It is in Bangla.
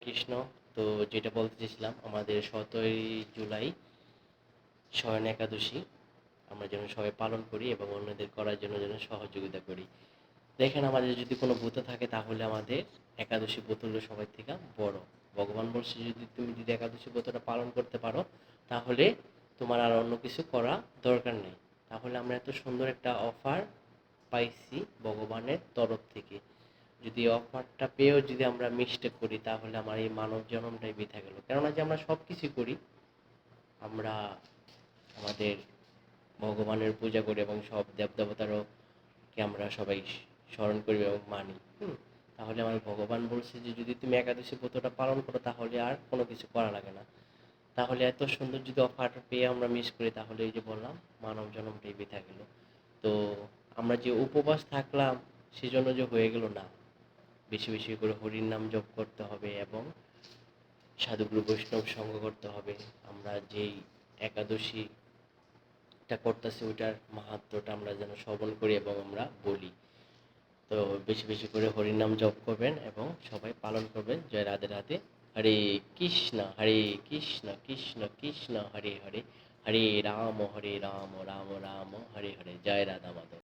কৃষ্ণ। তো যেটা বলতে চেয়েছিলাম, আমাদের সতেরোই জুলাই শয়ন একাদশী। আমরা যেন সবাই পালন করি এবং অন্যদের করার জন্য যেন সহযোগিতা করি। দেখেন, আমাদের যদি কোনো ব্রত থাকে, তাহলে আমাদের একাদশী ব্রত হলো সবাই থেকে বড়। ভগবান বলছে যদি তুমি যদি একাদশী ব্রতটা পালন করতে পারো, তাহলে তোমার আর অন্য কিছু করা দরকার নেই। তাহলে আমরা এত সুন্দর একটা অফার পাইছি ভগবানের তরফ থেকে। যদি অফারটা পেয়েও যদি আমরা মিস্টেক করি, তাহলে আমার এই মানব জন্মটাই বৃথা গেল। কেননা যে আমরা সব কিছু করি, আমরা আমাদের ভগবানের পূজা করি এবং সব দেবদেবতারও কে আমরা সবাই স্মরণ করি এবং মানি। তাহলে আমার ভগবান বলছে যে, যদি তুমি একাদশী ব্রতটা পালন করো, তাহলে আর কোনো কিছু করা লাগে না। তাহলে এত সুন্দর যদি অফার পেয়ে আমরা মিস করি, তাহলে এই যে বললাম, মানব জন্মটাই বৃথা গেল। তো আমরা যে উপবাস থাকলাম, সেজন্য যে হয়ে গেল না। বেশি বেশি করে হরির নাম জপ করতে হবে এবং সাধুগুরু বৈষ্ণব সঙ্গ করতে হবে। আমরা যেই একাদশীটা করতেছি, ওইটার মাহাত্ম্যটা আমরা যেন শ্রবণ করি এবং আমরা বলি। তো বেশি বেশি করে হরির নাম জপ করবেন এবং সবাই পালন করবেন। জয় রাধে রাধে। হরে কৃষ্ণ হরে কৃষ্ণ কৃষ্ণ কৃষ্ণ, হরে হরে। হরে রাম হরে রাম রাম রাম, হরে হরে। জয় রাধা মাধব।